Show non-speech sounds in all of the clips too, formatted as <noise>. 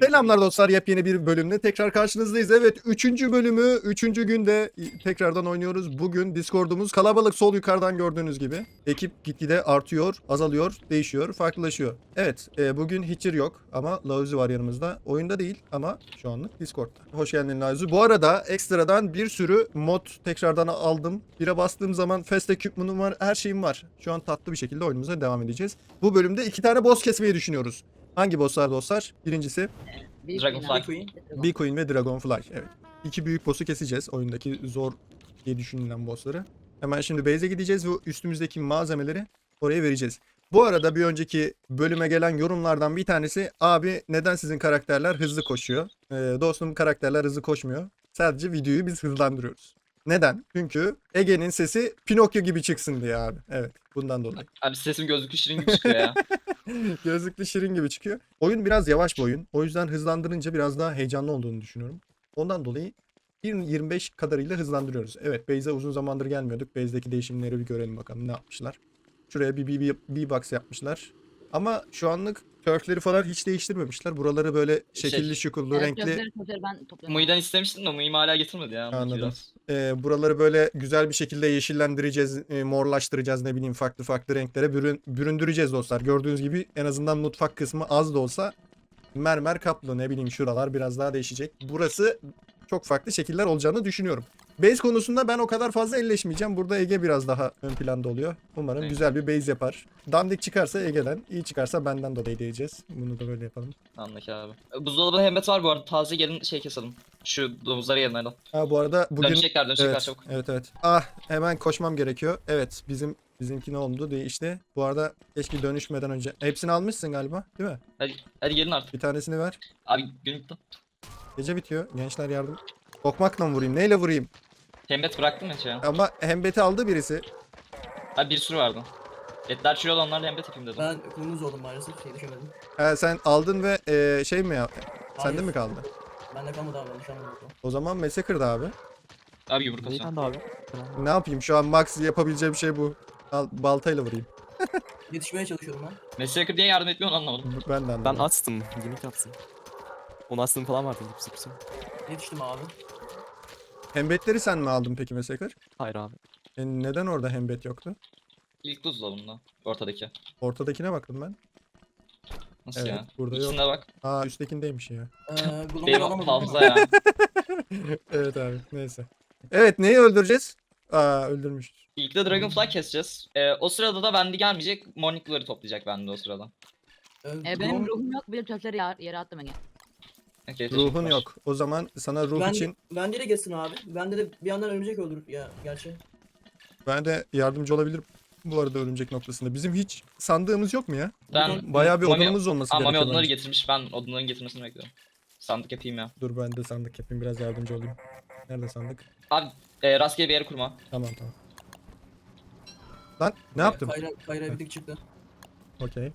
Selamlar dostlar yepyeni bir bölümle tekrar karşınızdayız. Evet 3. bölümü 3. günde tekrardan oynuyoruz. Bugün Discord'umuz kalabalık sol yukarıdan gördüğünüz gibi. Ekip gitgide artıyor, azalıyor, değişiyor, farklılaşıyor. Evet e, bugün Hitcher yok ama Lauzi var yanımızda. Oyunda değil ama şu anlık Discord'da. Hoş geldin Lauzi. Bu arada ekstradan bir sürü mod tekrardan aldım. Bire bastığım zaman Fast Equipment'ım var, her şeyim var. Şu an tatlı bir şekilde oyunumuza devam edeceğiz. Bu bölümde iki tane boss kesmeyi düşünüyoruz. Hangi bosslar dostlar? Birincisi Dragonfly. Queen ve Dragonfly. Evet. İki büyük boss'u keseceğiz. Oyundaki zor diye düşünülen boss'ları. Hemen şimdi base'e gideceğiz ve üstümüzdeki malzemeleri oraya vereceğiz. Bu arada bir önceki bölüme gelen yorumlardan bir tanesi abi neden sizin karakterler hızlı koşuyor? Ee, dostum karakterler hızlı koşmuyor. Sadece videoyu biz hızlandırıyoruz. Neden? Çünkü Ege'nin sesi Pinokyo gibi çıksın diye abi. Evet bundan dolayı. Abi sesim gözlüklü şirin gibi çıkıyor ya. <laughs> <laughs> Gözlüklü şirin gibi çıkıyor. Oyun biraz yavaş bir oyun. O yüzden hızlandırınca biraz daha heyecanlı olduğunu düşünüyorum. Ondan dolayı 1.25 kadarıyla hızlandırıyoruz. Evet Base'e uzun zamandır gelmiyorduk. Base'deki değişimleri bir görelim bakalım ne yapmışlar. Şuraya bir bir- bir bir box yapmışlar. Ama şu anlık turfleri falan hiç değiştirmemişler. Buraları böyle şekilli Şey- şukullu renkli ben topluyorum. Mıyı'dan istemiştim de Mıyı'mı hala getirmedi ya. Anladım. Biraz. e, buraları böyle güzel bir şekilde yeşillendireceğiz, e, morlaştıracağız ne bileyim farklı farklı renklere bürün, büründüreceğiz dostlar. Gördüğünüz gibi en azından mutfak kısmı az da olsa mermer kaplı ne bileyim şuralar biraz daha değişecek. Burası çok farklı şekiller olacağını düşünüyorum. Base konusunda ben o kadar fazla elleşmeyeceğim. Burada Ege biraz daha ön planda oluyor. Umarım Evet. güzel bir base yapar. Dandik çıkarsa Ege'den, iyi çıkarsa benden dolayı diyeceğiz. Bunu da böyle yapalım. Anladık abi. Buzdolabında hembet var bu arada. Taze gelin şey keselim. Şu domuzları yerine al. Ha bu arada bugün Dönecekler dönecekler Evet, çabuk. evet evet. Ah hemen koşmam gerekiyor. Evet bizim bizimki ne oldu değişti. Bu arada keşke dönüşmeden önce. Hepsini almışsın galiba değil mi? Hadi, hadi gelin artık. Bir tanesini ver. Abi gün bitti. Gece bitiyor. Gençler yardım. Tokmakla mı vurayım? Neyle vurayım? Hembet bıraktım ya şey. Ama hembeti aldı birisi. Abi bir sürü vardı. Etler çürüyordu onlarla hembet yapayım dedim. Ben kunduz oldum maalesef şey düşemedim. Ha, sen aldın ve e, şey mi ya? Sende Hayır. mi kaldı? Ben de kalmadı abi ben düşemedim. O zaman Massacre'da abi. Abi yumruk Neyi abi? Ne yapayım? Şu an max yapabileceğim şey bu. Al, baltayla vurayım. Yetişmeye çalışıyorum ben. Mesleğe diye yardım etmiyor anlamadım. Ben de Ben anladım. açtım. Yemek yaptım. Onu açtım falan vardı. Hepsi hepsi. Yetiştim abi. Hembetleri sen mi aldın peki Massacre? Hayır abi. E, neden orada hembet yoktu? İlk buzdolabında. Ortadaki. Ortadakine baktım ben. Nasıl Evet, ya? burada yok. İçinde bak. Aa üsttekindeymiş ya. Ee, <laughs> Benim alamadım hafıza ya. <laughs> evet abi neyse. Evet neyi öldüreceğiz? Aa öldürmüş. İlk de Dragonfly keseceğiz. Ee, o sırada da Wendy gelmeyecek. Morning Glory toplayacak Wendy o sırada. Ee, E, benim ruhum yok. Bir de töfleri yer, yere attım Ege. Okay, Ruhun teşekkürler. yok. O zaman sana ruh ben, için Ben de geçsin abi. Ben de bir yandan örümcek öldürür ya gerçi. ben de yardımcı olabilirim. Bu arada örümcek noktasında. Bizim hiç sandığımız yok mu ya? Ben Bayağı bir Mami- odunumuz olması Aa, Mami gerekiyor. odunları bence. getirmiş. Ben odunların getirmesini bekliyorum. Sandık yapayım ya. Dur ben de sandık yapayım biraz yardımcı olayım. Nerede sandık? Abi e, rastgele bir yere kurma. Tamam tamam. Lan ne yaptım? Kayra, kayra bir tık çıktı. Okey.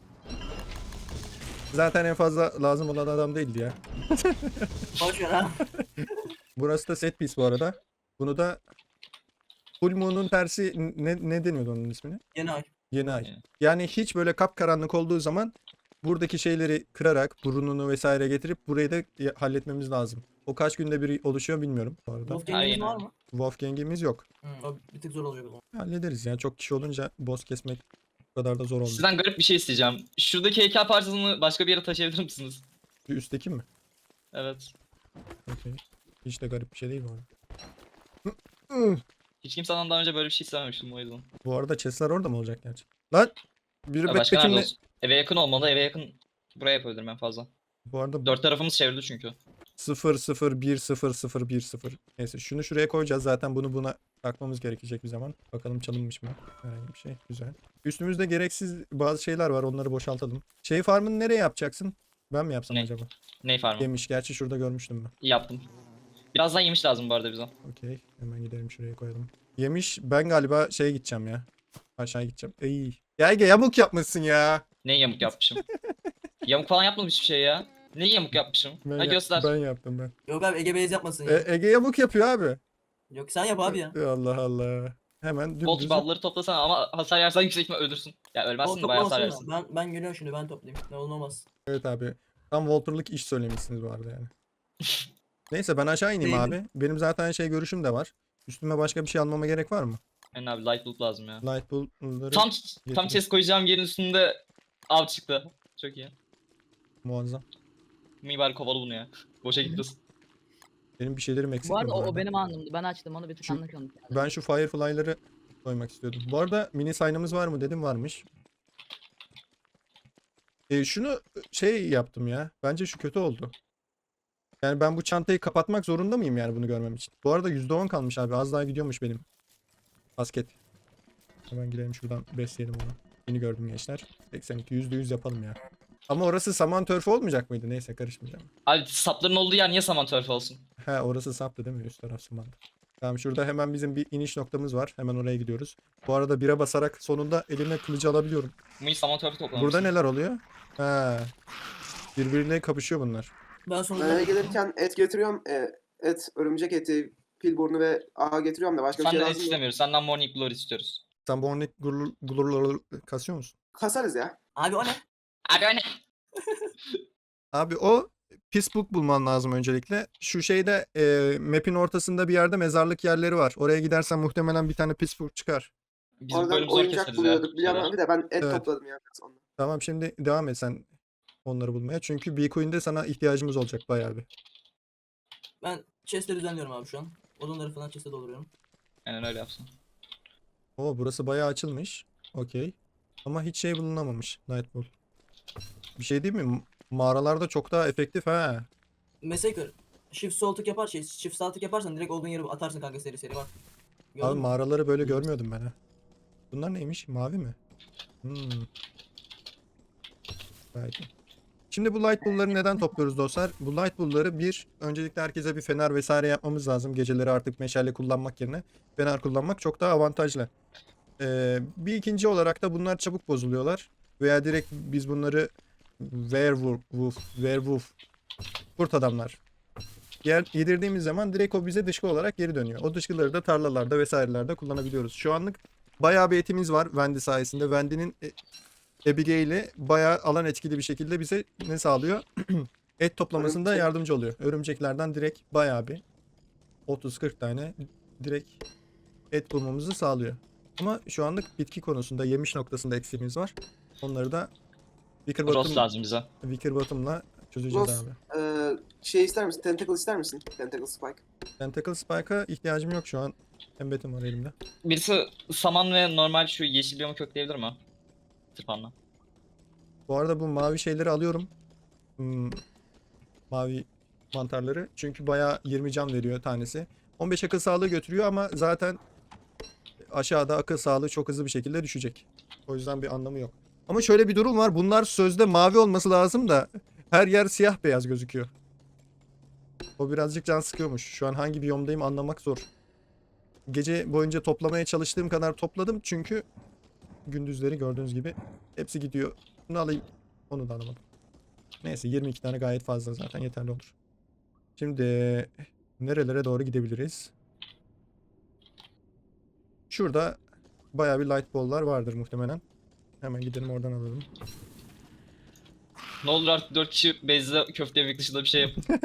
Zaten en fazla lazım olan adam değildi ya. <laughs> Boş ver ha. <laughs> Burası da set piece bu arada. Bunu da Full Moon'un tersi ne, ne deniyordu onun ismini? Yeni ay. Yeni ay. Yani. Yani hiç böyle kapkaranlık olduğu zaman buradaki şeyleri kırarak burnunu vesaire getirip burayı da ya- halletmemiz lazım. O kaç günde bir oluşuyor bilmiyorum bu arada. Wolfgang'iniz Aynen. var mı? Wolfgang'imiz yok. Hı, o bir tık zor oluyor o zaman. Hallederiz ya. Çok kişi olunca boss kesmek bu kadar da zor olmuyor. Sizden garip bir şey isteyeceğim. Şuradaki heykel parçasını başka bir yere taşıyabilir misiniz? Şu üstteki mi? Evet. Okey. Hiç de garip bir şey değil bu arada. Hiç kimseden daha önce böyle bir şey istememiştim o yüzden. Bu arada chestler orada mı olacak gerçi? Lan! Biri Ya başka nerede olsun? Eve yakın olmalı. Eve yakın buraya yapabilirim en fazla. Bu arada Dört tarafımız çevrildi çünkü. 0 0 1 0 0 1 0. Neyse şunu şuraya koyacağız. Zaten bunu buna takmamız gerekecek bir zaman. Bakalım çalınmış mı? Herhangi bir şey. Güzel. Üstümüzde gereksiz bazı şeyler var. Onları boşaltalım. Şey farmını nereye yapacaksın? Ben mi yapsam Ne? acaba? Ney farmı? Yemiş. Gerçi şurada görmüştüm ben. Yaptım. Birazdan yemiş lazım bu arada bize. Okey. Hemen gidelim şuraya koyalım. Yemiş. Ben galiba şeye gideceğim ya. Aşağı gideceğim. Ey. Ya Ege yamuk yapmışsın ya. Ne yamuk yapmışım? <laughs> yamuk falan yapmadım hiçbir şey ya. Ne yamuk yapmışım? Ben, ha göster. ben yaptım ben. Yok abi Ege Beyaz yapmasın ya. E, Ege yamuk yapıyor abi. Yok sen yap abi ya. Allah Allah. Hemen Bolt dümdüz. balları toplasana ama hasar yersen yüksek ihtimal ölürsün. Ya ölmezsin de bayağı hasar yersin. Ben, ben geliyorum şimdi ben toplayayım. Ne olmaz. Evet abi. Tam Walter'lık iş söylemişsiniz bu arada yani. <laughs> Neyse ben aşağı ineyim Değil. abi. Benim zaten şey görüşüm de var. Üstüme başka bir şey almama gerek var mı? Yani abi light loot lazım ya. Light bulb'ları Tam tam chest koyacağım yerin üstünde av çıktı. Çok iyi. muazzam. Mibar kovalı bunu ya. Boşa gitmesin. Benim bir şeylerim eksik. Bu arada o, o benim anımdı. Ben açtım onu bir tık anlık. Ben şu Firefly'ları koymak istiyordum. Bu arada mini sign'ımız var mı dedim varmış. E, şunu şey yaptım ya. Bence şu kötü oldu. Yani ben bu çantayı kapatmak zorunda mıyım yani bunu görmem için? Bu arada %10 kalmış abi. Az daha gidiyormuş benim. Basket. Hemen gidelim şuradan besleyelim onu. Yeni gördüm gençler. 82 %100 yapalım ya. Ama orası saman törfü olmayacak mıydı? Neyse karışmayacağım. Abi sapların olduğu yer niye saman törfü olsun? He orası saptı değil mi? Üst taraf saman. Tamam şurada hemen bizim bir iniş noktamız var. Hemen oraya gidiyoruz. Bu arada bire basarak sonunda elime kılıcı alabiliyorum. Bu saman törfü toplamış. Burada neler oluyor? He. Birbiriyle kapışıyor bunlar. Ben Ben sonunda eve gelirken et getiriyorum. E, et, örümcek eti, pil burnu ve ağa getiriyorum da başka bir şey Senden et lazım mı? istemiyoruz. Senden morning glory istiyoruz. Sen bu örnek gururları kasıyor musun? Kasarız ya. Abi o ne? Abi hani <laughs> Abi o pis book bulman lazım öncelikle. Şu şeyde e, map'in ortasında bir yerde mezarlık yerleri var. Oraya gidersen muhtemelen bir tane pis book çıkar. biz bu Oradan oyuncak buluyorduk şeyler. abi de ben et Evet. topladım ya biraz ondan. Tamam şimdi devam et sen onları bulmaya. Çünkü Bitcoin'de sana ihtiyacımız olacak bayağı bir. Ben chest'leri düzenliyorum abi şu an. Odunları falan chest'e dolduruyorum. Aynen öyle yapsın. Oo burası bayağı açılmış. Okey. Ama hiç şey bulunamamış. Nightbull. Bir şey değil mi? Mağaralarda çok daha efektif ha. Massacre. Shift sol tık yapar şey. Shift sağ tık yaparsan direkt olduğun yere atarsın kanka seri seri bak. Gördün Abi mü? mağaraları böyle görmüyordum ben ha. Bunlar neymiş? Mavi mi? Hmm. İyi. Şimdi bu light bull'ları neden topluyoruz dostlar? Bu light bull'ları bir, öncelikle herkese bir fener vesaire yapmamız lazım. Geceleri artık meşale kullanmak yerine fener kullanmak çok daha avantajlı. Ee, bir ikinci olarak da bunlar çabuk bozuluyorlar. Veya direkt biz bunları werewolf, wolf, werewolf, kurt adamlar yer, yedirdiğimiz zaman direkt o bize dışkı olarak geri dönüyor. O dışkıları da tarlalarda vesairelerde kullanabiliyoruz. Şu anlık bayağı bir etimiz var Wendy sayesinde. Wendy'nin e, Abigail'i bayağı alan etkili bir şekilde bize ne sağlıyor? <clears throat> Et toplamasında Örümcek. yardımcı oluyor. Örümceklerden direkt bayağı bir 30-40 tane direkt et bulmamızı sağlıyor. Ama şu anlık bitki konusunda yemiş noktasında eksiğimiz var. Onları da Wicker Rost Bottom, lazım bize. Wicker Bottom'la çözeceğiz Rost. abi. Ee, şey ister misin? Tentacle ister misin? Tentacle spike. Tentacle Spike'a ihtiyacım yok şu an. Embetim var elimde. Birisi saman ve normal şu yeşil biyomu kökleyebilir mi? Tırpanla. Bu arada bu mavi şeyleri alıyorum. Hmm, mavi mantarları. Çünkü bayağı 20 can veriyor tanesi. 15 akıl sağlığı götürüyor ama zaten aşağıda akıl sağlığı çok hızlı bir şekilde düşecek. O yüzden bir anlamı yok. Ama şöyle bir durum var. Bunlar sözde mavi olması lazım da her yer siyah beyaz gözüküyor. O birazcık can sıkıyormuş. Şu an hangi biyomdayım anlamak zor. Gece boyunca toplamaya çalıştığım kadar topladım çünkü gündüzleri gördüğünüz gibi hepsi gidiyor. Bunu alayım. Onu da alamadım. Neyse 22 tane gayet fazla zaten yeterli olur. Şimdi nerelere doğru gidebiliriz? Şurada bayağı bir light ball'lar vardır muhtemelen. Hemen gidelim oradan alalım. Ne olur artık 4 kişi base'de köfte yemek dışında bir şey yapın. <laughs>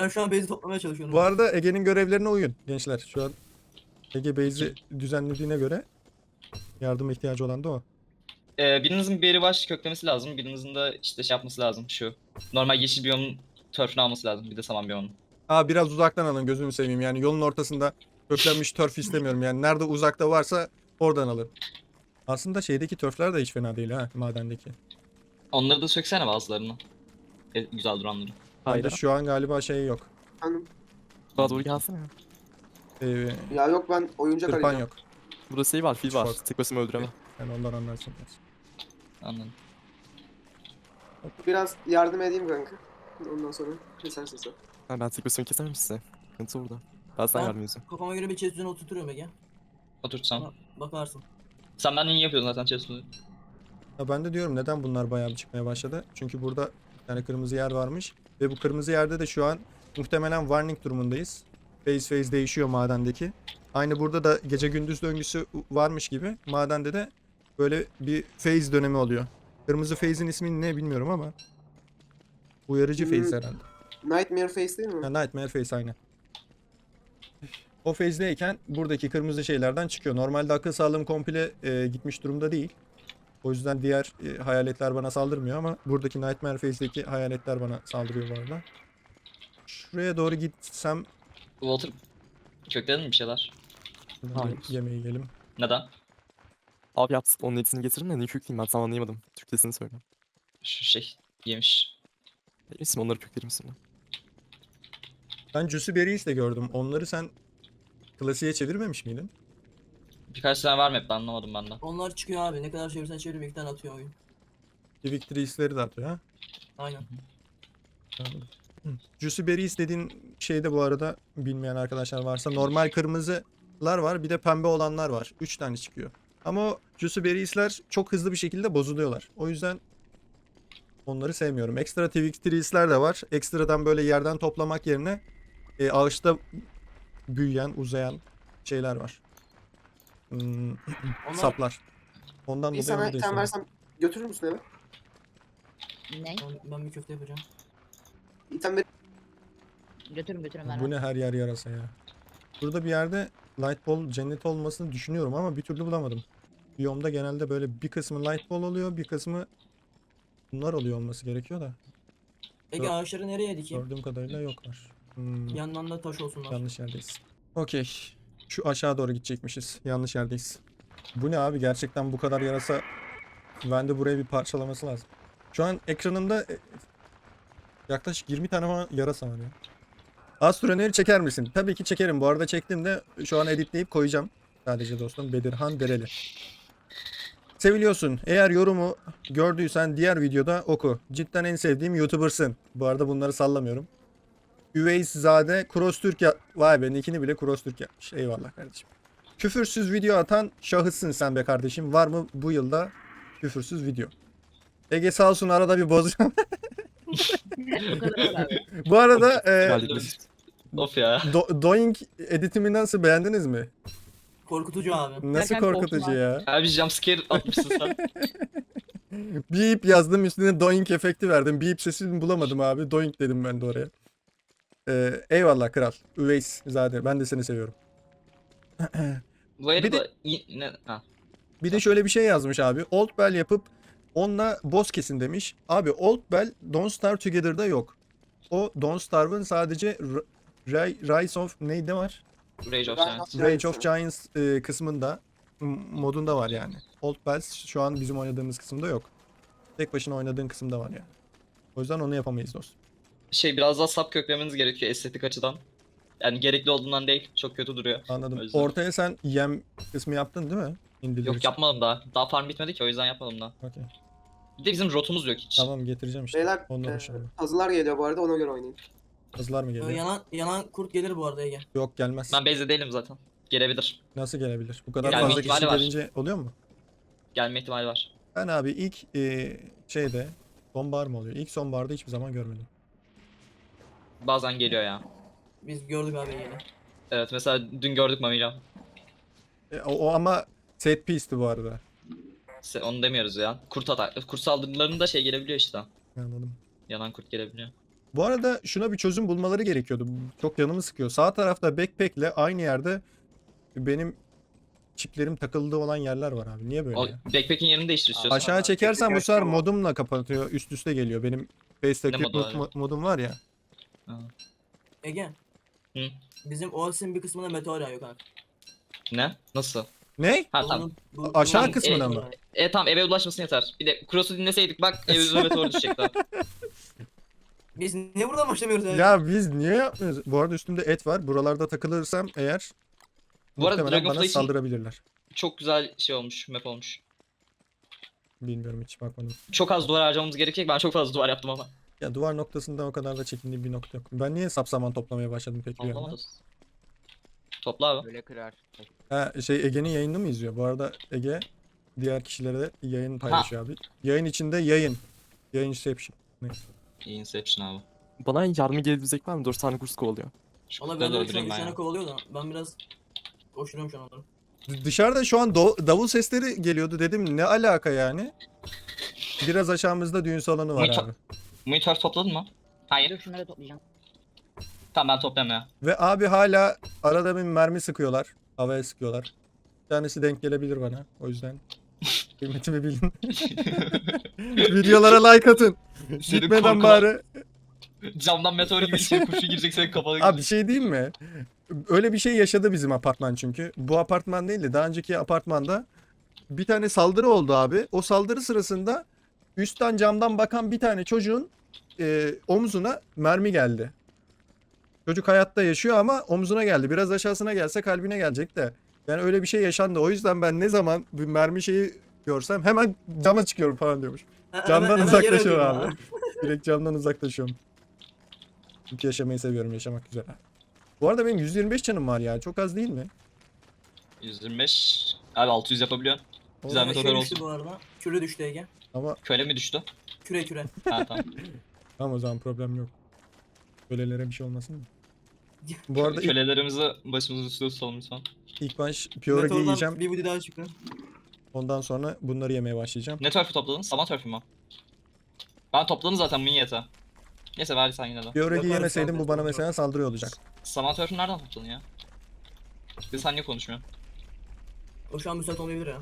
Ben şu an base'i toplamaya çalışıyorum. Bu arada Ege'nin görevlerine uyun gençler. Şu an Ege base'i düzenlediğine göre yardıma ihtiyacı olan da o. Ee, birinizin beri baş köklemesi lazım. Birinizin de işte şey yapması lazım şu. Normal yeşil biyomun törfünü alması lazım. Bir de saman biyomunun. Aa biraz uzaktan alın gözünü seveyim. Yani yolun ortasında köklenmiş törf istemiyorum. Yani nerede uzakta varsa oradan alın. Aslında şeydeki törfler de hiç fena değil ha madendeki. Onları da söksene bazılarını. E, güzel duranları. Hayır. şu an galiba şey yok. Hanım. Bana doğru gelsene. Ee, Ya yok ben oyuncak tırpan arayacağım. yok. Burada şey var, fil var. Çok. Tek başıma öldüremem. Yani ondan anlarsın. Anladım. Biraz yardım edeyim kanka. Ondan sonra kesersin sen. Ha, ben tek başıma kesemem size. Sıkıntı orada. Sana Tamam. Kafama göre bir chest düzeni oturtuyorum Ege. Oturtsam. Bak- Bakarsın. Sen benden iyi yapıyordun zaten chest'ini. Ya ben de diyorum neden bunlar bayağı bir çıkmaya başladı? Çünkü burada bir tane kırmızı yer varmış. Ve bu kırmızı yerde de şu an muhtemelen warning durumundayız. Phase phase değişiyor madendeki. Aynı burada da gece gündüz döngüsü varmış gibi. Madende de böyle bir phase dönemi oluyor. Kırmızı phase'in ismi ne bilmiyorum ama. Uyarıcı Hmm. phase herhalde. Nightmare Face değil mi? Ha, Nightmare Face aynı. O phase'deyken buradaki kırmızı şeylerden çıkıyor. Normalde akıl sağlığım komple e, gitmiş durumda değil. O yüzden diğer e, hayaletler bana saldırmıyor ama buradaki Nightmare Phase'deki hayaletler bana saldırıyor bu arada. Şuraya doğru gitsem Walter kökledin mi bir şeyler? Hayır. yemeği yiyelim. Neden? Abi yaptık onun etisini getirin de ne kökleyeyim ben tam anlayamadım. Türkçesini söyle. Şu şey yemiş. İsim onları köklerim şimdi. Ben Juicy Berries de gördüm. Onları sen klasiğe çevirmemiş miydin? Birkaç tane var mı hep anlamadım ben de. Onlar çıkıyor abi. Ne kadar çevirsen çevir bir iki tane atıyor oyun. Victories'leri de atıyor ha. Aynen. Hı. Juicy Berries dediğin şeyde bu arada bilmeyen arkadaşlar varsa normal kırmızılar var bir de pembe olanlar var. 3 tane çıkıyor. Ama o Juicy Berries'ler çok hızlı bir şekilde bozuluyorlar. O yüzden onları sevmiyorum. Ekstra Victories'ler de var. Ekstradan böyle yerden toplamak yerine e, ağaçta büyüyen, uzayan şeyler var. Hmm, <clears throat> saplar. Ondan Bir dolayı sana da item istiyorum. versem götürür müsün eve? Ne? ben, ben bir köfte yapacağım. İtem ver. Götürün götürün ben. Bu ne her yer yarasa ya. Burada bir yerde light ball cenneti olmasını düşünüyorum ama bir türlü bulamadım. Biyomda genelde böyle bir kısmı light ball oluyor, bir kısmı bunlar oluyor olması gerekiyor da. Ege Yok. ağaçları nereye dikeyim? Gördüğüm kadarıyla yoklar. Hmm, Yandan da taş olsunlar. yanlış yerdeyiz. Okey. Şu aşağı doğru gidecekmişiz. Yanlış yerdeyiz. Bu ne abi? Gerçekten bu kadar yarasa ben de buraya bir parçalaması lazım. Şu an ekranımda e, yaklaşık 20 tane falan yarasa var ya. Astroneyi çeker misin? Tabii ki çekerim. Bu arada çektim de şu an editleyip koyacağım. Sadece dostum Bedirhan Dereli. Seviliyorsun. Eğer yorumu gördüysen diğer videoda oku. Cidden en sevdiğim YouTuber'sın. Bu arada bunları sallamıyorum. Üveyszade Cross Türk ya... Vay be nickini bile Cross Türk yapmış. Eyvallah kardeşim. Küfürsüz video atan şahıssın sen be kardeşim. Var mı bu yılda küfürsüz video? Ege sağ olsun arada bir abi. <laughs> bu arada e. Of ya. Do- Doing editimi nasıl beğendiniz mi? Korkutucu abi. Nasıl korkutucu ya. Abi jumpscare atmışsın sen. <laughs> Beep yazdım üstüne doink efekti verdim. Beep sesini bulamadım abi. Doink dedim ben de oraya. Ee, eyvallah kral. Üveys zade. Ben de seni seviyorum. Bir de-. Bir de şöyle bir şey yazmış abi. Old Bell yapıp onunla boss kesin demiş. Abi Old Bell Don't Starve Together'da yok. O Don't Starve'ın sadece Rise of neydi var? Rage of Giants. Rage of Giants e, kısmında modunda var yani. Old Bells şu an bizim oynadığımız kısımda yok. Tek başına oynadığın kısımda var yani. O yüzden onu yapamayız dostum. Şey biraz daha sap köklemeniz gerekiyor estetik açıdan. Yani gerekli olduğundan değil. Çok kötü duruyor. O Anladım. yüzden- Ortaya sen yem kısmı yaptın değil mi? İndirir Yok için. yapmadım daha. Daha farm bitmedi ki o yüzden yapmadım daha. Okey. Bir de bizim rotumuz yok hiç. Tamam getireceğim işte. Beyler Onunla e, puzzle'lar geliyor bu arada ona göre oynayın. Hızlar mı Ee, geliyor? yanan, yanan kurt gelir bu arada Ege. Yok gelmez. Ben base'de değilim zaten. Gelebilir. Nasıl gelebilir? Bu kadar Gelme fazla ihtimali kişi var. gelince oluyor mu? Gelme ihtimali var. Ben abi ilk e, şeyde sonbahar mı oluyor? İlk sonbaharda hiçbir zaman görmedim. Bazen geliyor ya. Biz gördük abi Ege'yle. Evet mesela dün gördük Mami'yle. E, o, o ama set piece'ti bu arada. Se- Onu demiyoruz ya. Kurt atak. Kurt saldırılarında şey gelebiliyor işte. Anladım. Yanan kurt gelebiliyor. Bu arada şuna bir çözüm bulmaları gerekiyordu. Çok canımı sıkıyor. Sağ tarafta backpack'le aynı yerde benim çiplerim takıldığı olan yerler var abi. Niye böyle O ya? backpack'in yerini değiştir istiyorsan. Aşağı çekersen bu sefer modumla kapatıyor. Üst üste geliyor. Benim Face Ne modu Equipment abi? mo- modum var ya. Ege. Hı? Bizim Oasis bir kısmında meteor yağıyor kanka. Ne? Nasıl? Ne? Ha tamam. Bunun- bu- Aşağı bunun- kısmına e, mı? E tamam eve ulaşmasın yeter. Bir de Cross'u dinleseydik bak evimize meteor düşecekti. <laughs> Biz niye buradan başlamıyoruz ya? Ya biz niye yapmıyoruz? Bu arada üstümde et var. Buralarda takılırsam eğer Bu arada muhtemelen bana Dragonfly için- saldırabilirler. Çok güzel şey olmuş, map olmuş. Bilmiyorum hiç bakmadım. Çok az duvar harcamamız gerekecek. Ben çok fazla duvar yaptım ama. Ya duvar noktasında o kadar da çekindiğim bir nokta yok. Ben niye sapsaman toplamaya başladım peki bir. Topla abi. Böyle kırar. Ha şey Ege'nin yayını mı izliyor? Bu arada Ege diğer kişilere de yayın paylaşıyor abi. Yayın içinde yayın. Yayınception. İyi Inception abi. Bana yardım gelebilecek var mı? 4 tane kurs kovalıyor. Şu Valla ben de üç tane, öldüreyim üç ben tane ya. kovalıyor da ben biraz koşturuyorum şu an onları. D- Dışarıda şu an do- davul sesleri geliyordu dedim ne alaka yani? Biraz aşağımızda düğün salonu var abi. Monitör topladın mı? Hayır. Dur şunları toplayacağım. Tamam ben toplam ya. Ve abi hala arada bir mermi sıkıyorlar. Havaya sıkıyorlar. Bir tanesi denk gelebilir bana. O yüzden <laughs> kıymetimi bilin. <laughs> Videolara like atın. Senin Gitmeden bari. Camdan meteor gibi içeri kurşun girecek senin kafana Abi bir şey diyeyim mi? Öyle bir şey yaşadı bizim apartman çünkü. Bu apartman değil de daha önceki apartmanda bir tane saldırı oldu abi. O saldırı sırasında üstten camdan bakan bir tane çocuğun e, omzuna mermi geldi. Çocuk hayatta yaşıyor ama omzuna geldi. Biraz aşağısına gelse kalbine gelecek de. Yani öyle bir şey yaşandı. O yüzden ben ne zaman bir mermi şeyi görsem hemen cama çıkıyorum falan diyormuş. Ha- Camdan hemen- uzaklaşıyorum abi. <laughs> Direkt camdan uzaklaşıyorum. Çünkü yaşamayı seviyorum. Yaşamak güzel. Bu arada benim 125 canım var ya. Çok az değil mi? 125. Abi 600 yapabiliyorsun. O- Zahmet Şey düştü olsun. bu arada. Küre düştü Ege. Ama Köle mi düştü? Küre küre. Ha tamam. <laughs> tamam o zaman problem yok. Kölelere bir şey olmasın mı? Bu arada ilk, Kölelerimizi başımızın üstüne tutalım lütfen. ilk baş Pioragi Meteordan yiyeceğim. Bir video daha çıktı. Ondan sonra bunları yemeye başlayacağım. Ne törfü topladın? Saman törfü mü? Ben topladım zaten minyete. Neyse ver sen yine de. Pioragi Yaparız yemeseydim bu bana mesela saldırı olacak. Saman törfü nereden topladın ya? Bir sen niye konuşmuyorsun? O şu an müsait olmayabilir ya.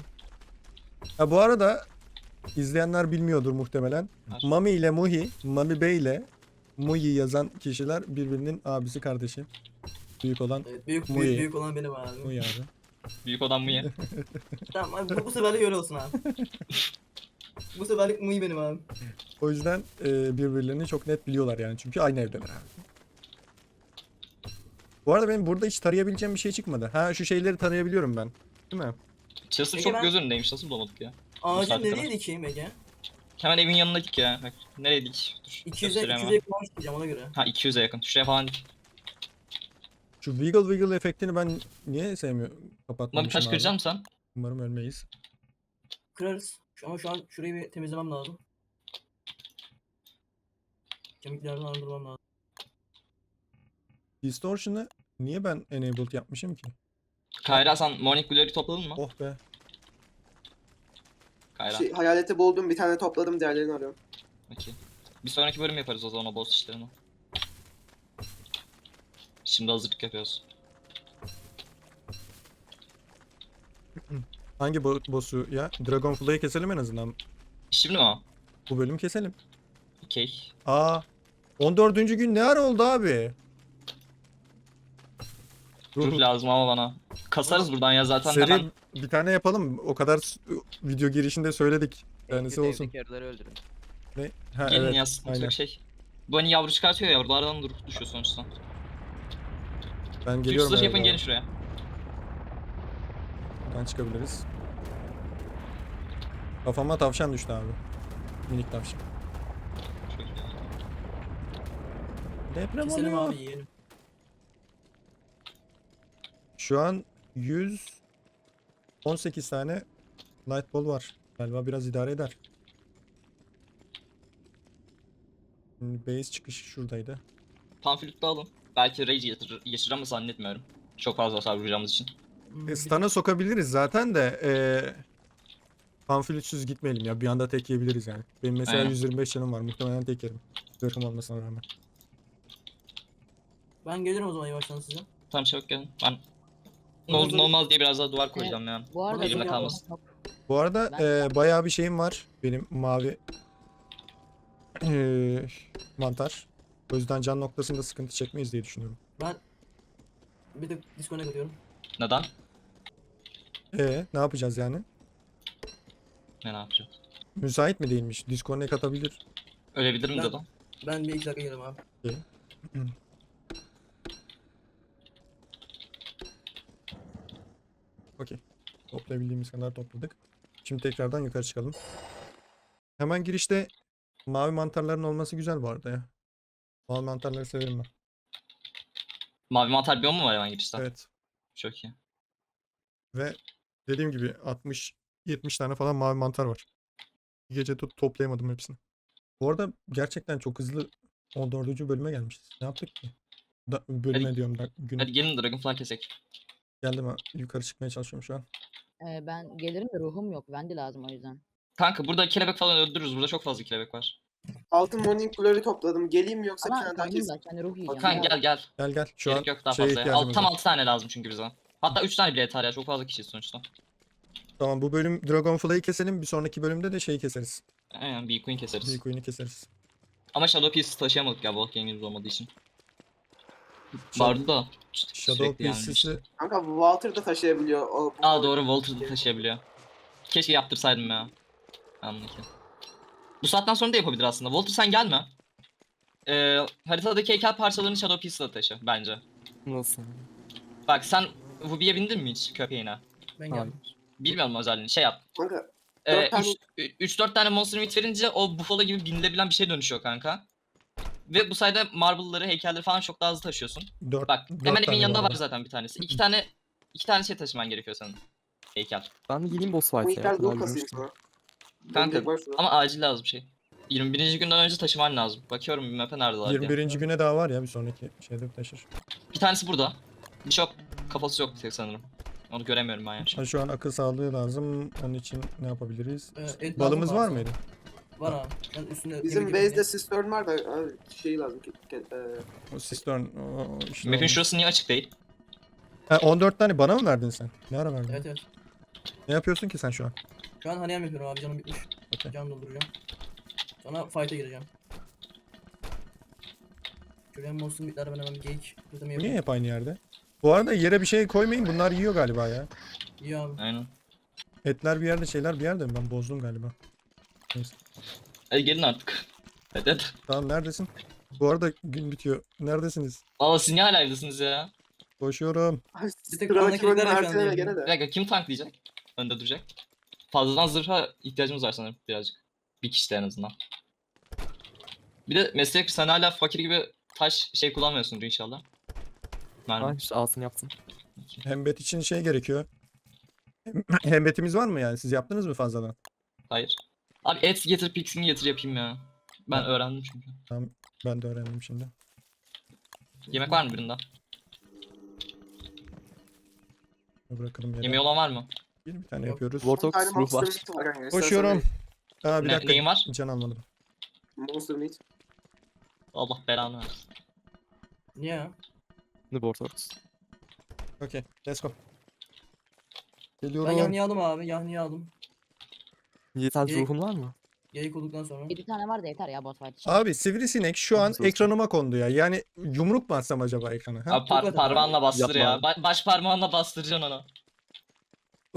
Ha bu arada izleyenler bilmiyordur muhtemelen. Ver. Mami ile Muhi, Mami Bey ile Muhi yazan kişiler birbirinin abisi kardeşi. Büyük olan Evet, büyük, büyük, büyük olan benim abi. Muhi abi. Büyük adam mı ye? Tamam abi bu, bu seferlik öyle olsun abi. bu seferlik Muy benim abi. O yüzden e, birbirlerini çok net biliyorlar yani. Çünkü aynı evdeler abi. Bu arada benim burada hiç tarayabileceğim bir şey çıkmadı. Ha şu şeyleri tarayabiliyorum ben. Değil mi? Peki çok ben- göz önündeymiş. Nasıl bulamadık ya? Ağacı saate nereye dikeyim Ege? Hemen evin yanına dik ya. Bak nereye dik? Dur. 200'e göstereyim 200'e hemen. yakın ağaç dikeceğim ona göre. Ha 200'e yakın. Şuraya falan dik. Şu wiggle wiggle efektini ben niye sevmiyorum? Lan bir Kapatmamışım taş abi. kıracağım sen. Umarım ölmeyiz. Kırarız. Şu, ama şu an şurayı bir temizlemem lazım. Kemiklerden arındırmam lazım. Distortion'ı niye ben enabled yapmışım ki? Kayra sen Morning Glory topladın mı? Oh be. Kayra. Şey, hayalete buldum bir tane topladım diğerlerini arıyorum. Okey. Bir sonraki bölüm yaparız o zaman o boss işlerini. Şimdi hazırlık yapıyoruz. <clears throat> Hangi bo- boss'u ya? Dragonfly'ı keselim en azından. Şimdi mi o? Bu bölüm keselim. Okey. Aa. 14. gün ne ara oldu abi? Ruh lazım ama bana. Kasarız buradan ya zaten Seri hemen. Bir tane yapalım. O kadar video girişinde söyledik. Tanesi olsun. Evdeki arıları öldürün. Ne? Ha, Gelin evet. ya sıkıntı aynen. şey. Bu hani yavru çıkartıyor ya yavrulardan da ruh düşüyor sonuçta. Ben Geliyorum geliyorum. yapın gelin şuraya. Buradan çıkabiliriz. Kafama tavşan düştü abi. Minik tavşan. Deprem Keselim oluyor. abi yiyelim. Şu an 118 tane light ball var. Galiba biraz idare eder. Şimdi base çıkışı şuradaydı. Pamphlet de alın. Belki rage geçirir, geçirir ama zannetmiyorum. Çok fazla hasar vuracağımız için. Hmm, E, stun'a sokabiliriz zaten de eee pamflütsüz gitmeyelim ya. Bir anda tek yiyebiliriz yani. Benim mesela Aynen. 125 canım var. Muhtemelen tek yerim. Zırhım olmasına rağmen. Ben gelirim o zaman yavaştan size. Tamam çabuk gelin. Ben ne olur ne olmaz diye biraz daha duvar koyacağım yani. Bu arada Elimde kalmasın. Bu arada eee bayağı bir şeyim var. Benim mavi eee, mantar. O yüzden can noktasında sıkıntı çekmeyiz diye düşünüyorum. Ben bir de disconnect atıyorum. Neden? E ne yapacağız yani? Ne ne yapacağız? Müsait mi değilmiş? Disconnect atabilir. Ölebilir mi Ben- dedim. Ben bir iki dakika gelirim abi. Okey. Toplayabildiğimiz kadar topladık. Şimdi tekrardan yukarı çıkalım. Hemen girişte mavi mantarların olması güzel bu arada ya. Mavi mantarları severim ben. Mavi mantar biyom mu var hemen girişte? Evet. Çok iyi. Ve dediğim gibi 60 70 tane falan mavi mantar var. Bir gece tut toplayamadım hepsini. Bu arada gerçekten çok hızlı 14. bölüme gelmişiz. Ne yaptık ki? Da, bölüme Hadi- diyorum da gün Hadi gelin Dragonfly kesek. Geldim ha. Yukarı çıkmaya çalışıyorum şu an. Ee, ben gelirim de ruhum yok. Bende lazım o yüzden. Kanka burada kelebek falan öldürürüz. Burada çok fazla kelebek var. Altın Morning Glory topladım. Geleyim mi yoksa Ama daha kendim kes? de kendi ruh yiyeceğim. Kan gel gel. Gel gel. Şu an Gerek yok daha şeye fazla. Alt, ihtiyacımız tam var. 6 tane lazım çünkü bize. Hatta 3 tane bile yeter ya. Çok fazla kişi sonuçta. Tamam bu bölüm Dragonfly'ı keselim. Bir sonraki bölümde de şeyi keseriz. Aynen bir queen keseriz. Bir Queen'i keseriz. Ama Shadow Piece taşıyamadık ya Volk yengemiz olmadığı için. Vardı da. Shadow sürekli gelmişti. Kanka Walter da taşıyabiliyor. O, Aa doğru Volter da taşıyabiliyor. Keşke yaptırsaydım ya. Anladım. Bu saatten sonra da yapabilir aslında. Volter sen gelme. Ee, haritadaki heykel parçalarını Shadow Piece'la taşı bence. Nasıl? Bak sen Ruby'ye bindin mi hiç köpeğine? Ben Hayır. geldim. Bilmiyorum özelliğini şey yap. Kanka Ee, Dört tane- 3-4 tane monster meat verince o buffalo gibi binilebilen bir şey dönüşüyor kanka. Ve bu sayede marble'ları, heykelleri falan çok daha hızlı taşıyorsun. Dört, Bak dört hemen tane evin yanında var var. zaten bir tanesi. İki tane iki tane şey taşıman gerekiyor senin. Heykel. Ben bir geleyim boss bu fight'e ya. sana. Kanka. Ama acil lazım şey. 21. günden önce taşıman lazım. Bakıyorum bir map'e neredeler diye. 21. güne daha var ya bir sonraki şeyde taşır. Bir tanesi burada. Bishop kafası yok tek sanırım. Onu göremiyorum ben yani. Ha, şu an akıl sağlığı lazım. Onun için ne yapabiliriz? Ee, et Balımız var mı mıydı? Var abi. Ben üstünde Bizim base'de cistern var da abi, şey lazım ki. ki- e, O cistern. O, işte Map'in şurası niye açık değil? Ha, 14 tane bana mı verdin sen? Ne ara verdin? Evet evet. Ne yapıyorsun ki sen şu an? Şu an haneyem yapıyorum abi canım bitmiş. Okey. Can dolduracağım. Sonra fight'a gireceğim. Şuraya monster bitler ben hemen bir geyik. Niye yapayım? hep aynı yerde? Bu arada yere bir şey koymayın. Bunlar yiyor galiba ya. İyi abi. Aynen. Etler bir yerde, şeyler bir yerde mi? Ben bozdum galiba. Neyse. Hadi gelin artık. Hadi hadi. Tamam neredesin? Bu arada gün bitiyor. Neredesiniz? Valla siz niye hala evdesiniz ya? Koşuyorum. Ay, Biz de Sıradaki şu an erteleme gene Bir de. dakika kim tanklayacak? Önde duracak. Fazladan zırha ihtiyacımız var sanırım birazcık. Bir kişi de en azından. Bir de meslek sen hala fakir gibi taş şey kullanmıyorsundur inşallah. Mermi. Ben işte altın yaptım. Hembet için şey gerekiyor. Hem- Hembetimiz var mı yani? Siz yaptınız mı fazladan? Hayır. Abi et getir pixini getir yapayım ya. Ben öğrendim çünkü. Ben de öğrendim şimdi. Yemek var mı birinde? Bırakalım yere. Yemeği olan var mı? Bir, bir tane Yok. yapıyoruz. Vortox ruh monster var. meat var kanka. istersen Koşuyorum. Aa bir Ne- dakika. neyin var? Can almadım. Monster meat. Allah belanı versin. Niye ya? Ne Vortox? Okey. Let's go. Ben Geliyorum. yahniyi aldım abi. Yahniyi aldım. Yeter Geyik- ruhun var mı? Geyik olduktan sonra. 7 tane var da yeter ya boss fight için. Abi sivrisinek şu an Nasıl olsun? ekranıma kondu ya. Yani yumruk mu atsam acaba ekrana? Ha? Abi par- parmağınla bastır ya. Yapma. Ba- baş parmağınla bastıracaksın onu.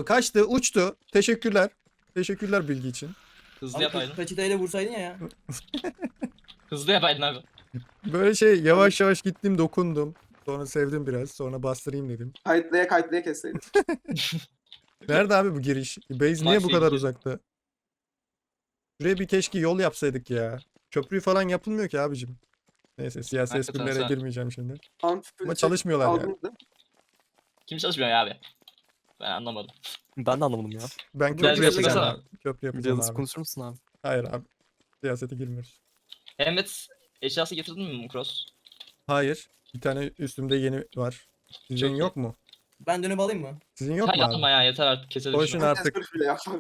Kaçtı, uçtu. Teşekkürler. Teşekkürler bilgi için. Hızlı Abi yapaydın. pe- peçeteyle vursaydın ya ya. <laughs> Hızlı yapaydın abi. Böyle şey yavaş yavaş gittim dokundum. Sonra sevdim biraz. Sonra bastırayım dedim. Kayıtlaya kayıtlaya kesseydin. <laughs> Nerede abi bu giriş? Base niye bu kadar uzakta? Şuraya bir keşke yol yapsaydık ya. Köprü falan yapılmıyor ki abicim. Neyse siyasi Hakikaten esprilere sen- girmeyeceğim şimdi. Ama Ama çalışmıyorlar ya. Aldınız da. Kim çalışmıyor ya abi? Ben anlamadım. Ben de anlamadım ya. Ben köprü gel, yapacağım abi. Köprü yapacağım abi. konuşur musun abi? Hayır abi. Siyasete girmiyoruz. Mehmet eşyası getirdin mi Mukros? Hayır. Bir tane üstümde yeni var. Sizin Çok iyi. yok mu? Ben dönüp alayım mı? Sizin yok Hayır mu yapma abi? ya yeter artık keselim Boşuna şunu. artık. Bile yapma.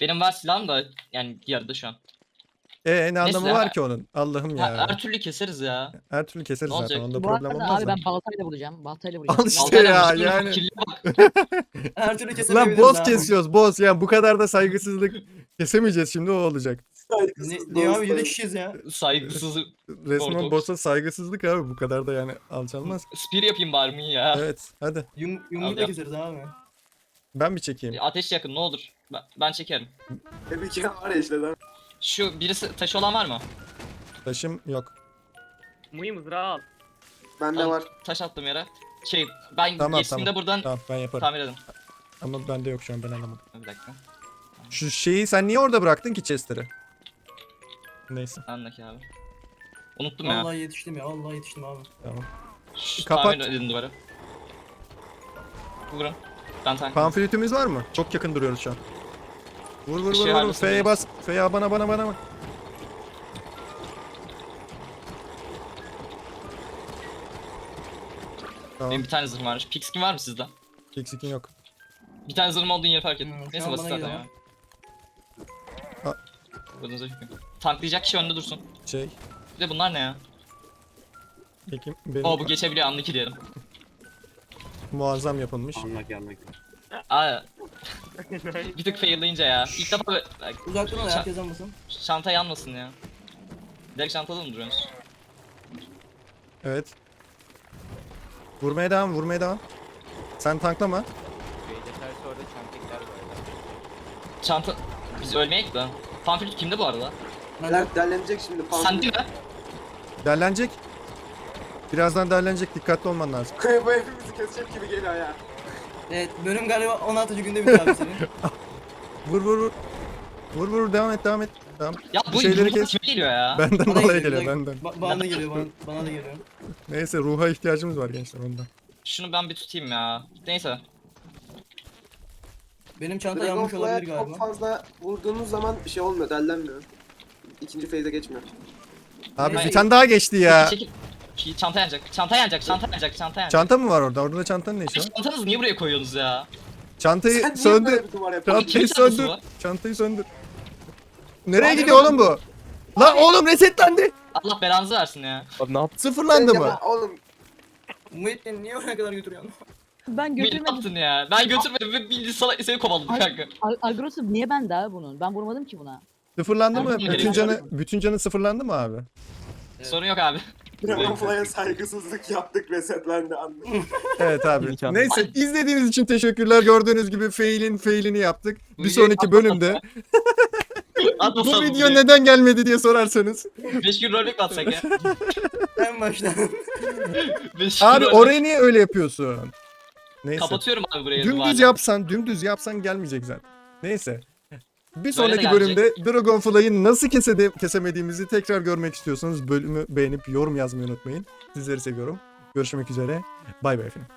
Benim var silahım da yani yarıda şu an. Ee ne anlamı Neyse, var ki onun? Allah'ım ya. her türlü keseriz ya. Her türlü keseriz Ne zaten. Onda Bu problem arada olmaz abi da. ben baltayla vuracağım. Baltayla <laughs> vuracağım. Al işte ya yani. kirli bak. <laughs> Her türlü Lan kesebiliriz boz abi. kesiyoruz boz. Yani bu kadar da saygısızlık kesemeyeceğiz şimdi o olacak. Ne, niye abi 7 dostlar. kişiyiz ya. Saygısız. <laughs> Resmen Ortox. boss'a saygısızlık abi bu kadar da yani alçalmaz. Spear yapayım bari mi ya? Evet hadi Yum, yumruğu Al da yap. keseriz abi. Ben bir çekeyim. Ateş yakın ne olur. Ben, ben çekerim. Tabii ki var ya işte lan. Şu birisi taşı olan var mı? Taşım yok. Muhi mızrağı al. Bende Al. var. Taş attım yere. Şey ben Tamam, geçtiğimde tamam. buradan Tamam ben yaparım. tamir edin. Ama bende yok şu an ben anlamadım. Bir dakika. Şu şeyi sen niye orada bıraktın ki Chester'ı? Neyse Anla ki abi. Unuttum ya. Vallahi yetiştim ya. Vallahi yetiştim abi. tamam. Şş, Kapat. Tamir edin duvarı. Vurun. Tank. Pamfletimiz var mı? Çok yakın duruyoruz şu an. Vur vur Bir vur şey vur. halletsin F'ye bas. F'ye bana bana bana. Tamam. Benim bir tane zırhım var. Pixkin var mı sizde? X2 yok. Bir tane zırhım olduğunu yeri fark ettim. Hmm, Neyse basit bana zaten ya. Ha. Vurduğunuzda çok iyi. tanklayacak kişi önünde dursun. Şey. Bir de bunlar ne ya? Ekim benim Oo bu geçebiliyor anlık diyelim. Muazzam yapılmış. Aa. <laughs> bir tık faillayınca ya. İlk defa böyle- ol Şa- herkes almasın. şanta yanmasın ya. Direkt çantada mı duruyorsunuz? Evet. Vurmaya devam, vurmaya devam. Sen tanklama. Çanta... Biz ölmeyek de. Pamphlet kimde bu arada? Neler derlenecek şimdi. Sen değil mi? Derlenecek. Birazdan derlenecek. Dikkatli olman lazım. Bu hepimizi kesecek gibi geliyor ya. Evet bölüm galiba 16. günde bitiyor abi senin. <laughs> Vur vur vur. Vur vur devam et devam et. Tamam. Ya bu şeyleri kes. kime geliyor ya? Benden Bana dolayı geliyor, benden. Ba- bana da geliyor bana, bana da geliyor. Neyse ruha ihtiyacımız var gençler ondan. Şunu ben bir tutayım ya. Neyse. Benim çanta yanmış olabilir Fly'a galiba. çok fazla vurduğunuz zaman bir şey olmuyor, dellenmiyor. İkinci phase'e geçmiyor. Abi Ben- bir tane daha geçti ya. Çekil. Çekil. Çanta yanacak. Çanta yanacak. Çanta yanacak. Çanta yanacak. Çanta mı var orada? Orada çantanın ne işi var? Çantanızı niye buraya koyuyorsunuz ya? Çantayı Sen niye söndür. böyle bir duvar yapıyorsun? Çantayı Kimin çantası söndür. bu? Çantayı söndür. Nereye Abi gidiyor oğlum bu? Lan oğlum resetlendi. Allah belanızı versin ya. Abi ne yaptın? Sıfırlandı mı? Oğlum Muhittin niye oraya kadar götürüyorsun? Ben götürmedim. yaptın ya? Ben götürmedim ve bildi sana seni kovaladım Ay- kanka. Algrosu niye bende abi bunun? Ben vurmadım ki buna. Sıfırlandı mı? Bütün canı bütün canı sıfırlandı mı abi? Sorun yok abi. Dragon Fly'a saygısızlık yaptık, resetlendi anlık. <laughs> Evet abi. Neyse izlediğiniz için teşekkürler. Gördüğünüz gibi fail'in fail'ini yaptık. Bir sonraki bölümde <laughs> bu video diye. neden gelmedi diye sorarsanız. 5 gün mi atsak ya? <laughs> En baştan. Beş gün Abi rollback. orayı niye öyle yapıyorsun? Neyse. Kapatıyorum abi burayı. Dümdüz duvarla. yapsan, dümdüz yapsan gelmeyecek zaten. Neyse. Bir sonraki bölümde Dragonfly'ı nasıl kesede, kesemediğimizi tekrar görmek istiyorsanız bölümü beğenip yorum yazmayı unutmayın. Sizleri seviyorum. Görüşmek üzere. Bay bay efendim.